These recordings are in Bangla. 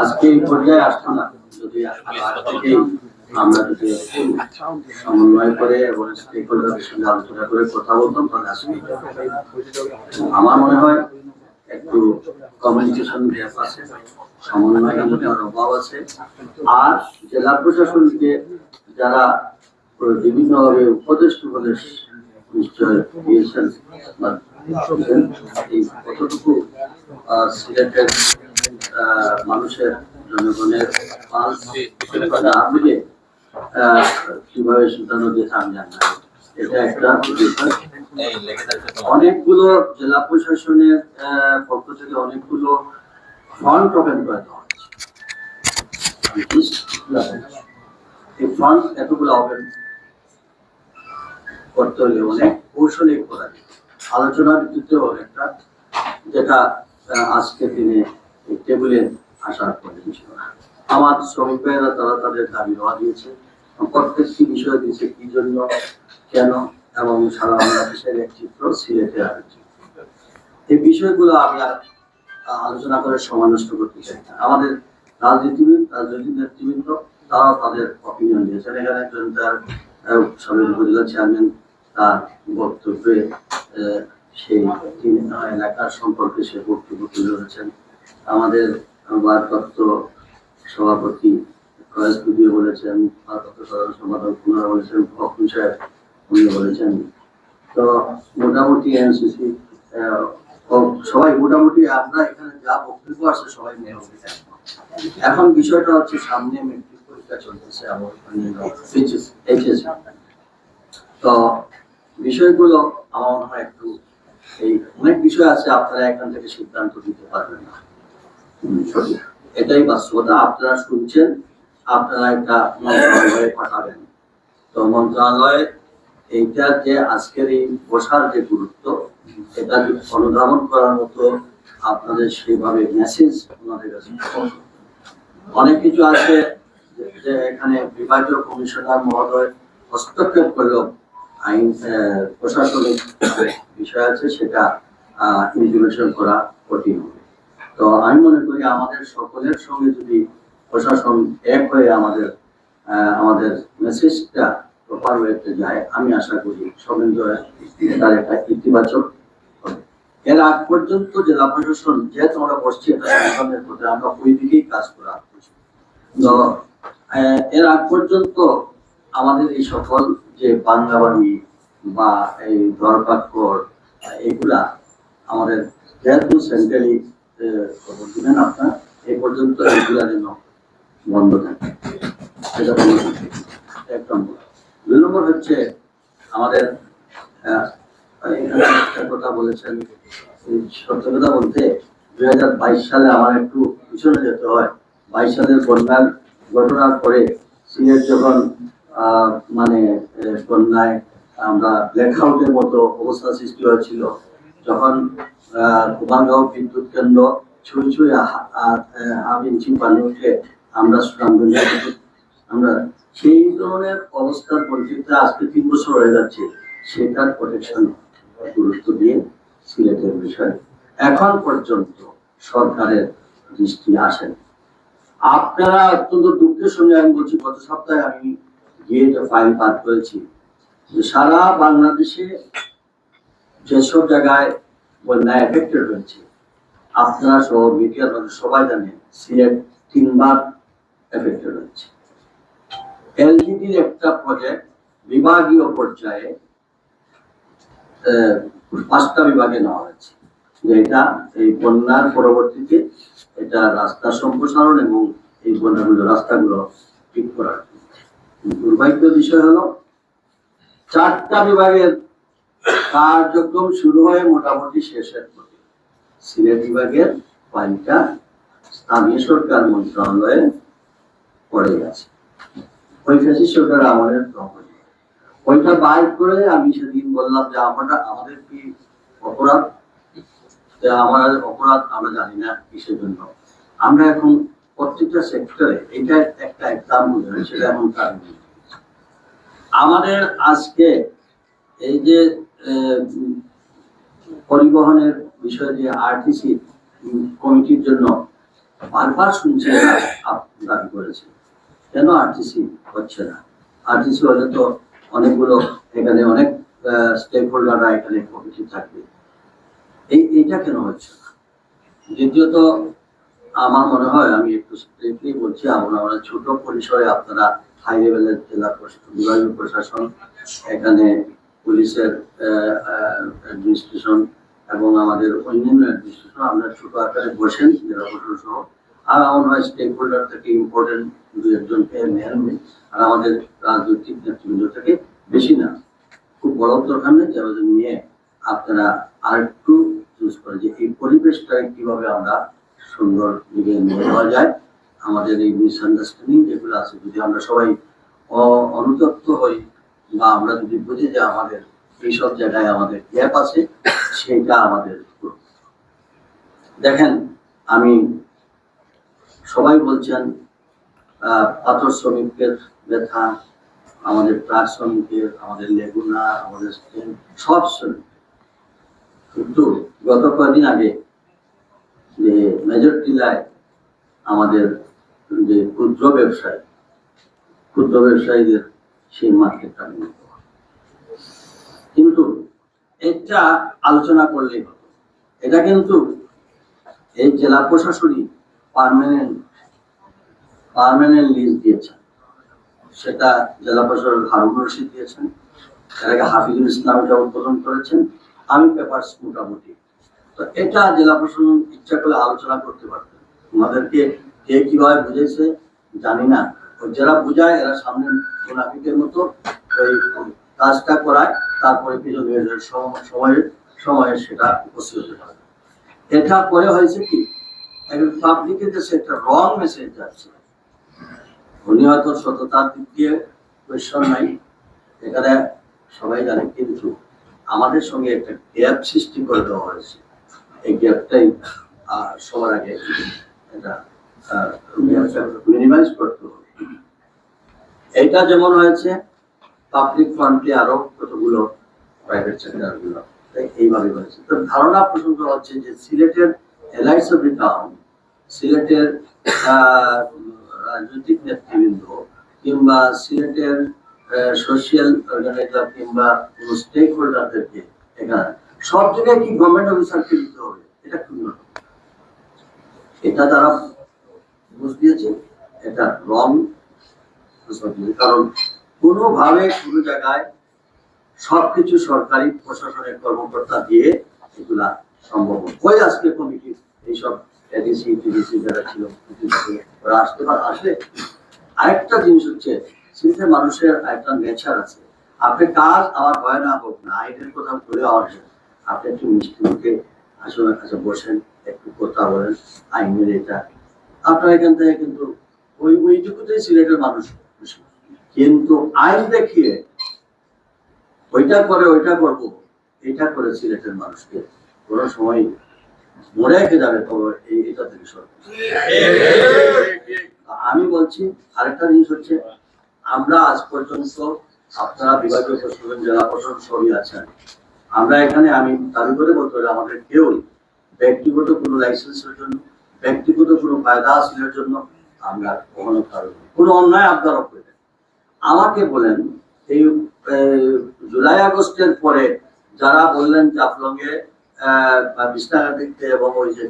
আজকে এই পর্যায়ে আসতো না। যদি আমার মনে হয় একটু কমিউনিকেশন গ্যাপ আছে, সমন্বয়ের মধ্যে অভাব আছে। আর জেলা প্রশাসনকে যারা বিভিন্নভাবে উপদেশ উপদেশ কতটুকু মানুষের জনগণের আহ, কীভাবে সিদ্ধান্ত দিয়েছে আমি জানি এটা একটা অনেকগুলো জেলা প্রশাসনের পক্ষ থেকে অনেকগুলো ফান্ড করে দেওয়া হয়েছে এই ফান্ড এতগুলো করতে হলে অনেক কৌশলে করা আলোচনার ভিত্তিতে অনেকটা যেটা আহ, আজকের দিনে টেবিলে আসার প্রয়োজন ছিল না। আমার শ্রমিক তারা তাদের দাবি দেওয়া দিয়েছে প্রত্যেকটি বিষয় দিয়েছে কি জন্য কেন এবং সারা বাংলাদেশের এক চিত্র সিলেটের আরেক চিত্র। এই বিষয়গুলো আমি আলোচনা করে সময় নষ্ট করতে চাই না। আমাদের রাজনীতিবিদ রাজনৈতিক নেতৃবৃন্দ তারাও তাদের অপিনিয়ন দিয়েছেন। এখানে একজন তার সাবেক উপজেলা চেয়ারম্যান তার বক্তব্যে সেই এলাকার সম্পর্কে সে বক্তব্য তুলে ধরেছেন আমাদের ভারপ্রাপ্ত সভাপতি বলেছেন, ভারপ্রাপ্ত সাধারণ সম্পাদক কুমার বলেছেন সাহেব উনি বলেছেন। তো মোটামুটি এনসিসি সবাই মোটামুটি আমরা এখানে যা বক্তব্য আছে সবাই একমত। এখন বিষয়টা হচ্ছে সামনে মেট্রিক পরীক্ষা চলতেছে আমার তো বিষয়গুলো আমার মনে হয় একটু এই অনেক বিষয় আছে, আপনারা এখান থেকে সিদ্ধান্ত দিতে পারবেন না। এটাই বাস্তবতা। আপনারা শুনছেন, আপনারা একটা মন্ত্রণালয়ে পাঠাবেন। তো মন্ত্রণালয়ে এইটা যে আজকের এই বসার যে গুরুত্ব, এটা অনুধাবন করার মতো আপনাদের সেইভাবে মেসেজ ওনাদের কাছে অনেক কিছু আছে যে এখানে বিভাগীয় কমিশনার মহোদয় হস্তক্ষেপ করলেও আইন প্রশাসনিক বিষয় আছে সেটা ইমপ্লিমেশন করা কঠিন হবে তো আমি মনে করি আমাদের সকলের সঙ্গে যদি প্রশাসন এক হয়ে আমাদের আমাদের মেসেজটা প্রপার ওয়েতে যায়, আমি আশা করি সবেন্দ্র তার একটা ইতিবাচক এর আগ পর্যন্ত জেলা প্রশাসন যেহেতু আমরা বসছি আমরা ওই দিকেই কাজ করা। তো এর আগ পর্যন্ত আমাদের এই সকল যে বাংলাবাড়ি বা এই দরপাক্ষর এগুলা আমাদের যেহেতু সেন্ট্রালি খবর দিবেন আপনার। এই পর্যন্ত এগুলা যেন বন্ধ থাকে। সেটা এক নম্বর। দুই নম্বর হচ্ছে আমাদের একটা কথা বলেছেন। কথা বলতে দুই হাজার বাইশ সালে আমার একটু পিছনে যেতে হয়। বাইশ সালের বন্যার ঘটনার পরে সিলেট যখন মানে বন্যায় আমরা ব্ল্যাক আউটের মতো অবস্থা সৃষ্টি হয়েছিল। যখন কুমারগাঁও বিদ্যুৎ কেন্দ্র ছুঁই ছুঁই হাফ ইঞ্চি পানি উঠে আমরা সুনামগঞ্জে আমরা সেই ধরনের অবস্থার পরিপ্রেক্ষিতে আজকে তিন বছর হয়ে যাচ্ছে। সেটার প্রোটেকশন গুরুত্ব দিয়ে সিলেটের বিষয় এখন পর্যন্ত সরকারের দৃষ্টি আসেন। আপনারা অত্যন্ত দুঃখের সঙ্গে আমি বলছি, গত সপ্তাহে আমি গিয়ে একটা ফাইল পাঠ করেছি। সারা বাংলাদেশে যেসব জায়গায় বন্যায় এফেক্টেড হয়েছে, আপনারা সহ মানুষ সবাই জানে, সিলেট তিনবার এফেক্টেড হয়েছে। এলজিডির একটা প্রজেক্ট বিভাগীয় পর্যায়ে পাঁচটা বিভাগে নেওয়া হয়েছে। যে এটা এই বন্যার পরবর্তীতে এটা রাস্তা সম্প্রসারণ এবং এই বন্যাগুলো, রাস্তাগুলো ঠিক করার। জন্য। দুর্ভাগ্যের বিষয় হলো, চারটা বিভাগের কার্যক্রম শুরু হয়ে মোটামুটি শেষের পথে। সিলেট বিভাগের ফাইলটা স্থানীয় সরকার মন্ত্রণালয়ে পড়ে গেছে। ওই সরকার আমাদের ওইটা বাইর করে আমি সেদিন বললাম যে আমরা আমাদের কি অপরাধ? যে আমার অপরাধ আমরা জানি না কিসের জন্য। আমরা এখন প্রত্যেকটা সেক্টরে এটা একটা এক্সাম্পল সেটা এমন কারণ। আমাদের আজকে এই যে পরিবহনের বিষয় যে আরটিসি কমিটির জন্য বারবার শুনছে দাবি করেছে। কেন আরটিসি হচ্ছে না? আরটিসি হলে তো অনেকগুলো, এখানে অনেক স্টেক হোল্ডাররা এখানে কমিটি থাকবে। এই, এইটা কেন হচ্ছে না? দ্বিতীয়ত আমার মনে হয়, আমি একটু বলছি, আমরা আমরা ছোট পরিসরে আপনারা হাই লেভেলের জেলা বিভাগীয় প্রশাসন, এখানে পুলিশের অ্যাডমিনিস্ট্রেশন এবং আমাদের অন্যান্য অ্যাডমিনিস্ট্রেশন আমরা ছোট আকারে বসেন, জেলা প্রশাসন সহ। আর আমার হয় স্টেক হোল্ডার থেকে ইম্পর্টেন্ট দু একজনকে নেন আর আমাদের রাজনৈতিক নেতৃবৃন্দ থেকে বেশি না। খুব বড় দরকার নেই যাদের নিয়ে আপনারা আর একটু চুজ করে যে এই পরিবেশটা কীভাবে আমরা সুন্দর দিকে নিয়ে যাওয়া যায়। আমাদের এই মিসআন্ডারস্ট্যান্ডিং যেগুলো আছে, যদি আমরা সবাই অনুতপ্ত হই বা আমরা যদি বুঝি যে আমাদের এইসব জায়গায় আমাদের গ্যাপ আছে, সেটা আমাদের দেখেন, আমি সবাই বলছেন পাথর শ্রমিকের ব্যথা, আমাদের ট্রাক শ্রমিকের, আমাদের লেগুনা, আমাদের সব শ্রমিক। কিন্তু গত কয়েকদিন আগে যে মেজর টিলায় আমাদের যে ক্ষুদ্র ব্যবসায়ী, ক্ষুদ্র ব্যবসায়ীদের সেই মার্কেটটা উন্নত কিন্তু এটা আলোচনা করলেই হতো এটা কিন্তু এই জেলা প্রশাসনই পার্মানেন্ট পারমানেন্ট লিজ দিয়েছেন সেটা জেলা প্রশাসক হারুন রশিদ দিয়েছেন। আগে হাফিজুল ইসলাম এটা উদ্বোধন করেছেন। আমি পেপারস মোটামুটি তো এটা জেলা প্রশাসন ইচ্ছা করে আলোচনা করতে পারতেন আমাদেরকে কে কীভাবে বুঝেছে জানি না। যারা বুঝায়, এরা সামনে মুনাফিকের মতো ওই কাজটা করায়, তারপরে পিছনে সময়ে সময়ে সেটা উপস্থিত হতে পারে। এটা করে হয়েছে কি? একজন পাবলিকের কাছে একটা রং মেসেজ যাচ্ছে উনি হয়তো সততার দিক দিয়ে কোয়েশন নাই। এখানে সবাই জানে, কিন্তু আমাদের সঙ্গে একটা গ্যাপ সৃষ্টি করে দেওয়া হয়েছে। এই গ্যাপটাই সবার আগে এটা মিনিমাইজ করতে হবে। এটা যেমন হয়েছে পাবলিক ফ্রন্টে আরও কতগুলো প্রাইভেট সেক্টরগুলো, তাই এইভাবে হয়েছে। তো ধারণা পর্যন্ত হচ্ছে যে সিলেটের এলাইস অফ টাউন সিলেটের রাজনৈতিক নেতৃবৃন্দ কিংবা সিলেটের সোশিয়াল অর্গানাইজার কিংবা কোন স্টেক হোল্ডারদেরকে এখানে সব জায়গায় কি গভর্নমেন্ট অফিসারকে দিতে হবে? এটা খুব না। এটা তারা বুঝ দিয়েছে, এটা রং কারণ কোনোভাবে কোনো জায়গায় সবকিছু সরকারি প্রশাসনের কর্মকর্তা দিয়ে এগুলা সম্ভব। ওই আজকে কমিটি এইসব এডিসি টিডিসি যারা ছিল ওরা আসতে পারে। আসলে আরেকটা জিনিস হচ্ছে সিলেটের মানুষের একটা নেচার আছে। আপনি কাজ আমার হয় না হোক না, আইনের কথা বলে আমার আপনি একটু কাছে বসেন, একটু কথা বলেন আইনের এটা। আপনার এখান থেকে কিন্তু ওই ওইটুকুতেই সিলেটের মানুষ কিন্তু আইন দেখিয়ে ওইটা করে, ওইটা করব, এটা করে সিলেটের মানুষকে কোনো সময় মরে রেখে যাবে এই এটা থেকে আমি বলছি, আরেকটা জিনিস হচ্ছে, আমরা আজ পর্যন্ত আপনারা বিভাগীয় প্রশাসন, জেলা প্রশাসন সবই আছেন। আমরা এখানে আমি দাবি করে বলতে পারি আমাদের কেউ ব্যক্তিগত কোনো লাইসেন্সের জন্য, ব্যক্তিগত কোনো ফায়দা হাসিলের জন্য আমরা কখনো কারও কোনো অন্যায় আবদার করি। আমাকে বলেন, এই জুলাই আগস্টের পরে যারা বললেন চাপলঙ্গে বিছনাঘাট দিকতে এবং ওই যে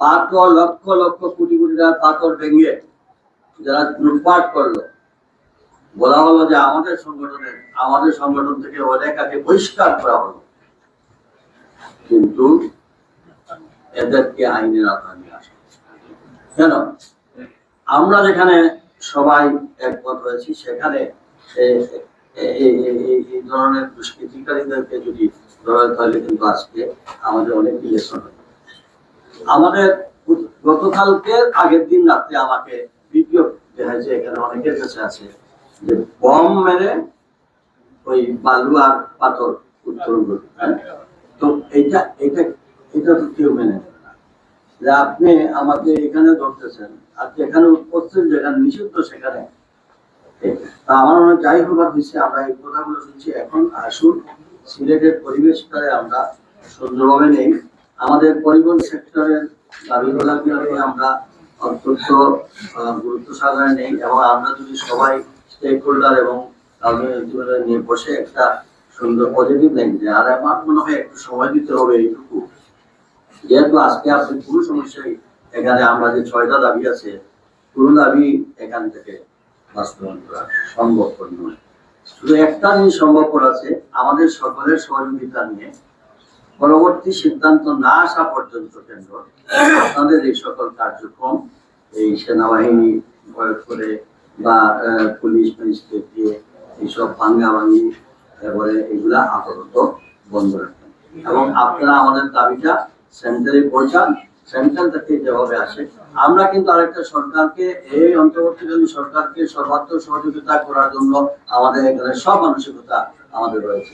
পাথর, লক্ষ লক্ষ কোটি কোটি টাকা পাথর ভেঙে যারা লুটপাট করল বলা হলো যে আমাদের সংগঠনের, আমাদের সংগঠন থেকে অনেক আগে বহিষ্কার করা হলো। কিন্তু এদেরকে আইনের আওতায় আসা কেন? আমরা যেখানে সবাই একমত হয়েছি, সেখানে এই ধরনের দুষ্কৃতিকারীদেরকে যদি ধরা তাহলে কিন্তু আজকে আমাদের অনেক ইলেকশন হবে। আমাদের গতকালকে আগের দিন রাত্রে আমাকে ভিডিও দেখাচ্ছে এখানে অনেকের কাছে আছে। যে বম মেরে ওই বালু আর পাথর উত্তোলন করবে হ্যাঁ? তো এইটা এটা এটা তো কেউ মেনে যে আপনি আমাকে এখানে ধরতেছেন, আর যেখানে উপস্থিত, যেখানে নিষিদ্ধ, সেখানে। আমার মনে যাই হবার হয়েছে আমরা এই কথাগুলো শুনছি। এখন আসুন, সিলেটের পরিবেশটারে আমরা সুন্দরভাবে নেই। আমাদের পরিবহন সেক্টরের দাবিগুলোকে আমরা অত্যন্ত গুরুত্ব সহকারে নেই। এবং আমরা যদি সবাই স্টেক হোল্ডার এবং কমিউনিটি নিয়ে বসে একটা সুন্দর পজিটিভ ল্যাঙ্গুয়েজ আর আমার মনে হয় একটু সময় দিতে হবে এইটুকু। যেহেতু আজকে আপনি পুরো সমস্যায় এখানে আমরা যে ছয়টা দাবি আছে, পুরো দাবি এখান থেকে বাস্তবায়ন করা সম্ভবপর নয়। শুধু একটা জিনিস সম্ভবপর আছে, আমাদের সকলের সহযোগিতা নিয়ে পরবর্তী সিদ্ধান্ত না আসা পর্যন্ত কেন্দ্র, আপনাদের এই সকল কার্যক্রম, এই সেনাবাহিনী প্রয়োগ করে বা পুলিশ ম্যাজিস্ট্রেট দিয়ে এইসব ভাঙ্গা ভাঙ্গি এবারে এগুলা আপাতত বন্ধ রাখবেন। এবং আপনারা আমাদের দাবিটা সেন্টারে পৌঁছান। সেন্ট্রাল থেকে যেভাবে আসে, আমরা কিন্তু আরেকটা সরকারকে, এই অন্তর্বর্তীকালীন সরকারকে সর্বাত্মক সহযোগিতা করার জন্য আমাদের এখানে সব মানসিকতা আমাদের রয়েছে।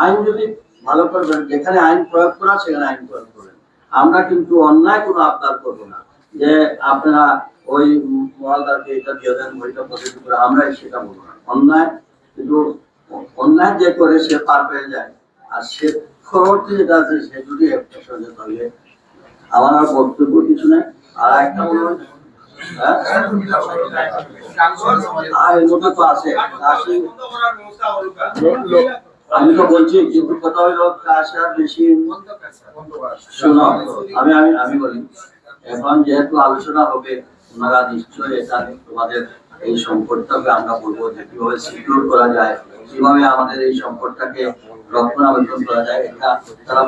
আইন যদি ভালো করবেন, যেখানে আইন প্রয়োগ করা, সেখানে আইন প্রয়োগ করবেন। আমরা কিন্তু অন্যায় কোনো আবদার করব না। যে আপনারা ওই মহালদারকে এটা দিয়ে দেন, ওইটা পদ্ধতি করে আমরা সেটা বলব না। অন্যায় কিন্তু অন্যায় যে করে সে পার পেয়ে যায়। আর সে পরবর্তী যেটা আছে, সে যদি একটা সঙ্গে তাহলে আমার আর বক্তব্য কিছু নাই। আর একটা মনে হয়? আমি তো বলছি, কিন্তু কথা হইল বেশি শোনো আমি আমি বলি, এখন যেহেতু আলোচনা হবে ওনারা নিশ্চয়ই এটা তোমাদের এই সম্পদটাকে আমরা বলব যে কীভাবে সিকিউর করা যায়, কীভাবে আমাদের এই সম্পদটাকে রক্ষণাবেক্ষণ করা যায়, এটা তারা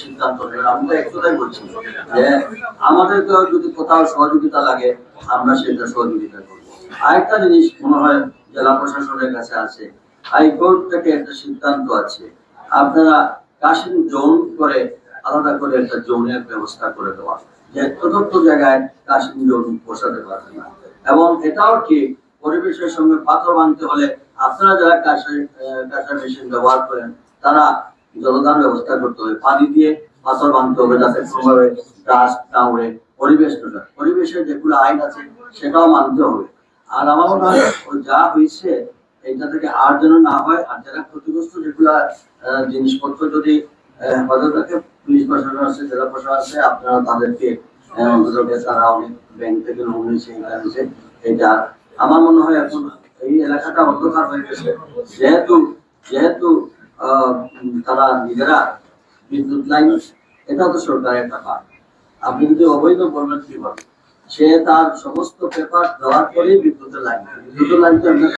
সিদ্ধান্ত নেবেন আমি তো বলছি যে আমাদেরকে যদি কোথাও সহযোগিতা লাগে, আমরা সেটা সহযোগিতা করব। আরেকটা জিনিস মনে হয় জেলা প্রশাসনের কাছে আছে, হাইকোর্ট থেকে একটা সিদ্ধান্ত আছে। আপনারা কাশিম জোন করে আলাদা করে একটা জোনের ব্যবস্থা করে দেওয়া। যে চতুর্থ জায়গায় কাশিম জোন বসাতে পারবে না। এবং এটাও ঠিক, পরিবেশের সঙ্গে পাথর ভাঙতে হলে আপনারা যারা কাঁসার মেশিন ব্যবহার করেন, তারা জলদান ব্যবস্থা করতে হবে। পানি দিয়ে পাথর ভাঙতে হবে যাতে কোনোভাবে গাছ না উড়ে, পরিবেশ নষ্ট পরিবেশের যেগুলো আইন আছে, সেটাও মানতে হবে। আর আমার মনে হয় যা হয়েছে এটা থেকে আর যেন না হয়, আর যারা ক্ষতিগ্রস্ত যেগুলা জিনিসপত্র যদি হেফাজত পুলিশ প্রশাসন আছে, জেলা প্রশাসন আছে, আপনারা তাদেরকে অন্তত তারা অনেক ব্যাংক থেকে লোন নিয়েছে এটা আমার মনে হয় এখন এই এলাকাটা অন্ধকার হয়ে গেছে। যেহেতু যেহেতু তারা নিজেরা বিদ্যুৎ লাইন এটা তো সরকারের টাকা আপনি যদি অবৈধ বলবেন কীভাবে? সে তার সমস্ত পেপার দেওয়ার পরেই বিদ্যুতের লাইন বিদ্যুতের লাইন তো